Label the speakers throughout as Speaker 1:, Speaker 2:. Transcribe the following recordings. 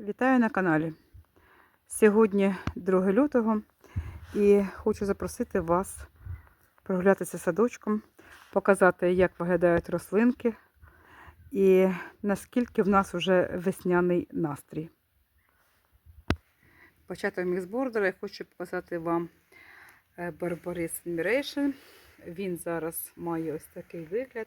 Speaker 1: Вітаю на каналі. Сьогодні 2 лютого і хочу запросити вас прогулятися садочком, показати, як виглядають рослинки і наскільки в нас вже весняний настрій. Початок міксбордера я хочу показати вам е, Barbaris Admiration. Він зараз має ось такий вигляд.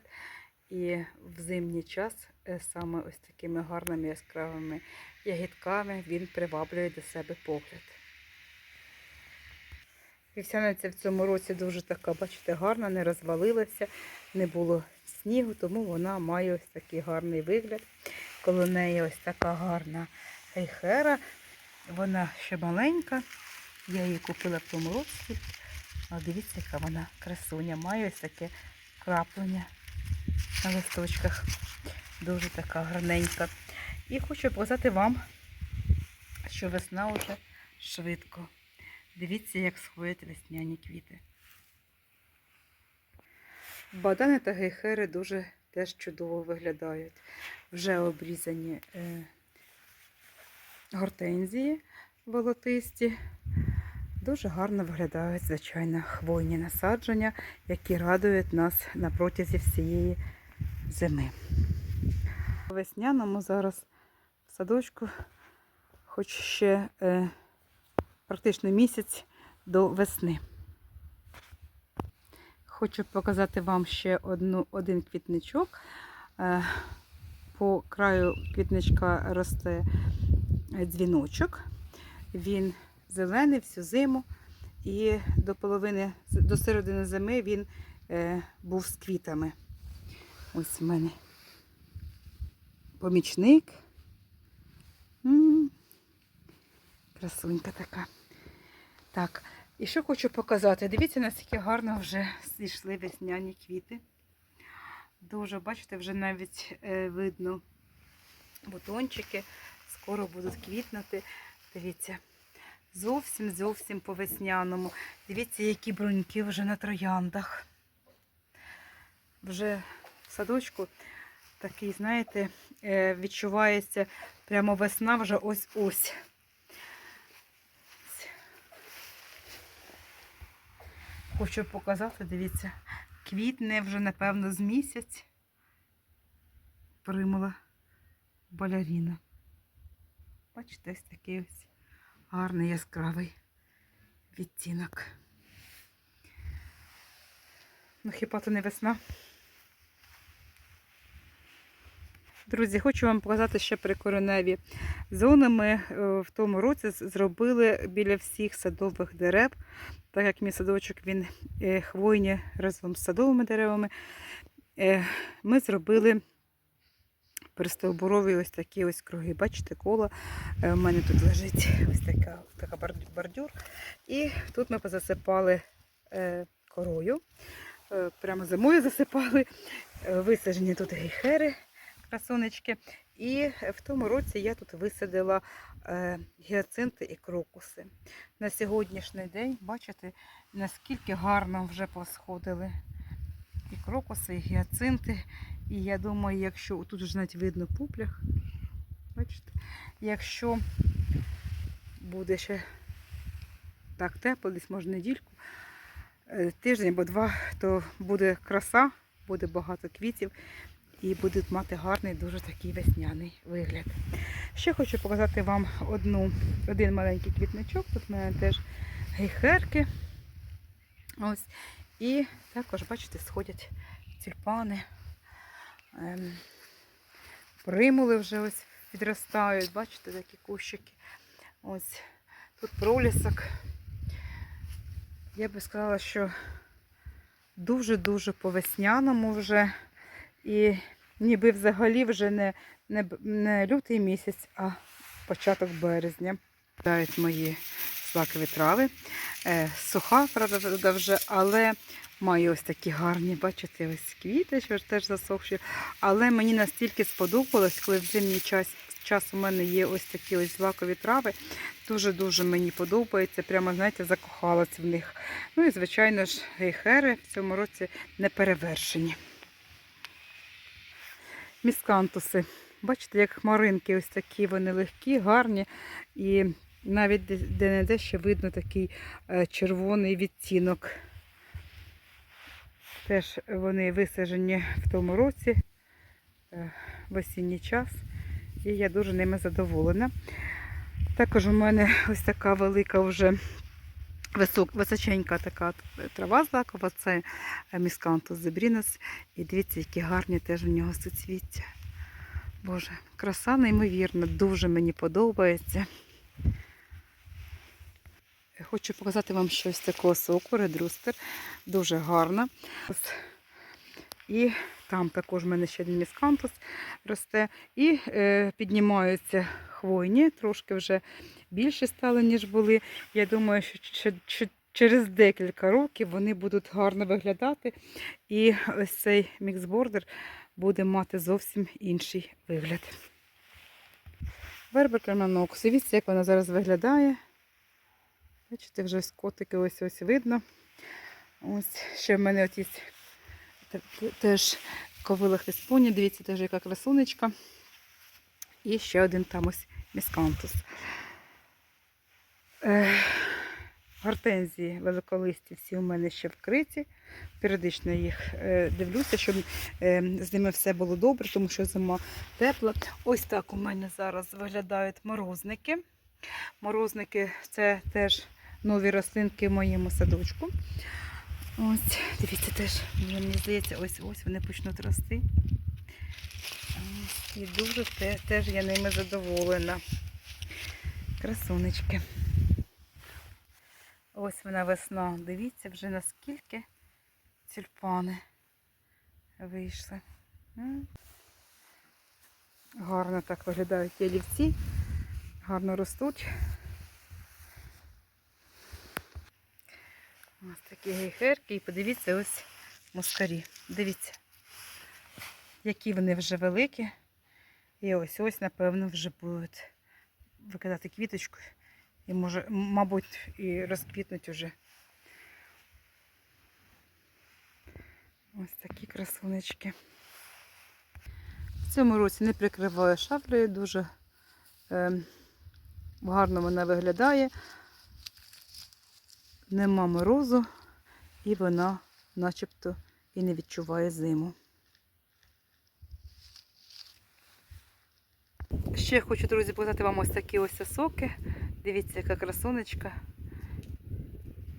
Speaker 1: І в зимній час е, саме ось такими гарними яскравими ягідками він приваблює до себе погляд. Вівсяниця в цьому році дуже така, бачите, гарна, не розвалилася, не було снігу, тому вона має ось такий гарний вигляд. Коло неї ось така гарна гейхера. Вона ще маленька. Я її купила в тому році. А дивіться, яка вона красуня. Має ось таке краплення на листочках. Дуже така гарненька. І хочу показати вам, що весна вже швидко. Дивіться, як сходять весняні квіти. Бадани та гейхери дуже теж чудово виглядають. Вже обрізані е, гортензії волотисті. Дуже гарно виглядають, звичайно, хвойні насадження, які радують нас на протязі всієї зими. Весняному зараз в садочку, хоч ще е, практично місяць до весни. Хочу показати вам ще одну, один квітничок. Е, по краю квітничка росте дзвіночок. Він зелений всю зиму. І до половини, до середини зими він е, був з квітами. Ось в мене помічник. Красунька така. Так, і що хочу показати. Дивіться, наскільки гарно вже зійшли весняні квіти. Дуже, бачите, вже навіть е, видно бутончики. Скоро будуть квітнути. Дивіться. Зовсім зовсім по весняному. Дивіться, які броньки вже на трояндах. Вже в садочку такий, знаєте, е, відчувається прямо весна вже ось-ось. Хочу показати, дивіться, квітне вже, напевно, з місяць примула балеріна. Бачите, ось такий ось гарний яскравий відтінок. Ну, хіба то не весна? Друзі, хочу вам показати ще прикореневі зони. Ми е, в тому році зробили біля всіх садових дерев, так як мій садочок він е, хвойні разом з садовими деревами. Е, ми зробили перестовбурові ось такі ось круги. Бачите, коло. У мене тут лежить ось така така бордюр. І тут ми позасипали корою. Прямо зимою засипали. Висаджені тут гейхери красунечки. І в тому році я тут висадила е, гіацинти і крокуси. На сьогоднішній день, бачите, наскільки гарно вже посходили і крокуси, і гіацинти. І я думаю, якщо тут вже навіть видно пуплях, бачите, якщо буде ще так тепло, десь може недільку, е, тиждень або два, то буде краса, буде багато квітів і будуть мати гарний, дуже такий весняний вигляд. Ще хочу показати вам одну, один маленький квітничок. Тут в мене теж гейхерки. Ось. І також, бачите, сходять тюльпани. Ем, примули вже ось підростають, бачите, такі кущики. Ось тут пролісок. Я би сказала, що дуже-дуже по весняному вже. І ніби взагалі вже не не, не лютий місяць, а початок березня. Дають мої злакові трави. Е, суха, правда, вже, але маю ось такі гарні, бачите, ось квіти, що теж засохші. Але мені настільки сподобалось, коли в зимній час час у мене є ось такі ось злакові трави. Дуже-дуже мені подобається. Прямо, знаєте, закохалась в них. Ну і, звичайно ж, гейхери в цьому році не перевершені. Міскантуси Бачите, як хмаринки, ось такі вони легкі, гарні. І навіть де-не-де ще видно такий е, червоний відтінок. Теж вони висаджені в тому році, е, в осінній час, і я дуже ними задоволена. Також у мене ось така велика вже висок, височенька така трава злакова, це міскантус зебрінес. І дивіться, які гарні теж у нього соцвіття. Боже, краса неймовірна, дуже мені подобається. Хочу показати вам щось такого соку, редрустер. Дуже гарна. Ось. І там також в мене ще один міскантус росте. І е, піднімаються хвойні, трошки вже більше стали, ніж були. Я думаю, що, через декілька років вони будуть гарно виглядати. І ось цей міксбордер буде мати зовсім інший вигляд. Вербер Нокс. Дивіться, як вона зараз виглядає. Бачите, вже ось котики ось ось видно. Ось ще в мене є теж ковила хвіспоні. Дивіться, теж яка красунечка. І ще один там ось міскантус. Е, гортензії великолисті всі у мене ще вкриті. Періодично їх е, дивлюся, щоб е, з ними все було добре, тому що зима тепла. Ось так у мене зараз виглядають морозники. Морозники це теж нові рослинки в моєму садочку. Ось, дивіться, теж, мені здається, ось ось вони почнуть рости. І дуже те, теж я ними задоволена. Красунечки. Ось вона весна. Дивіться вже наскільки тюльпани вийшли. Гарно так виглядають ялівці, гарно ростуть. Ось такі гейхерки. І подивіться ось мускарі. Дивіться, які вони вже великі. І ось ось, напевно, вже будуть викидати квіточку. І може, мабуть, і розквітнуть уже. Ось такі красунечки. В цьому році не прикриваю шафлею, дуже е, гарно вона виглядає. Нема морозу, і вона начебто і не відчуває зиму. Ще хочу, друзі, показати вам ось такі ось осоки. Дивіться, яка красунечка.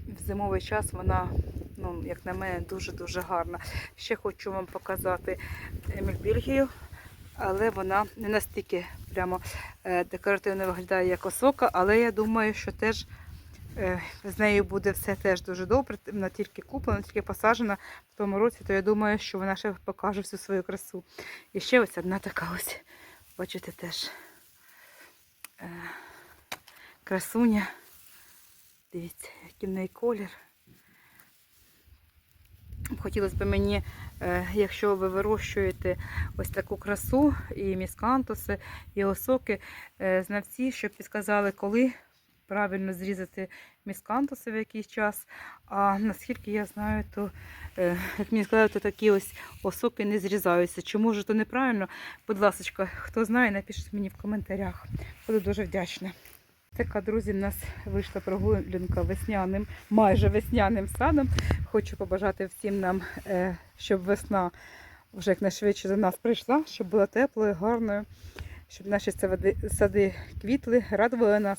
Speaker 1: В зимовий час вона, ну, як на мене, дуже-дуже гарна. Ще хочу вам показати Емельбільгію, але вона не настільки прямо е, декоративно виглядає, як осока, але я думаю, що теж з нею буде все теж дуже добре. Вона тільки куплена, тільки посаджена в тому році, то я думаю, що вона ще покаже всю свою красу. І ще ось одна така ось, бачите, теж е, красуня. Дивіться, який в неї колір. Хотілося б мені, е, якщо ви вирощуєте ось таку красу, і міскантуси, і осоки, е, знавці, щоб підказали, коли правильно зрізати міскантуси в якийсь час. А наскільки я знаю, то, е, як мені сказали, то такі ось осоки не зрізаються. Чому ж то неправильно? Будь ласка, хто знає, напишіть мені в коментарях. Буду дуже вдячна. Така, друзі, в нас вийшла прогулянка весняним, майже весняним садом. Хочу побажати всім нам, е, щоб весна вже якнайшвидше до нас прийшла, щоб була теплою, гарною, щоб наші сади, сади квітли, радували нас.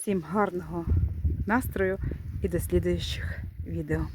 Speaker 1: Всім гарного настрою і до слідуючих відео.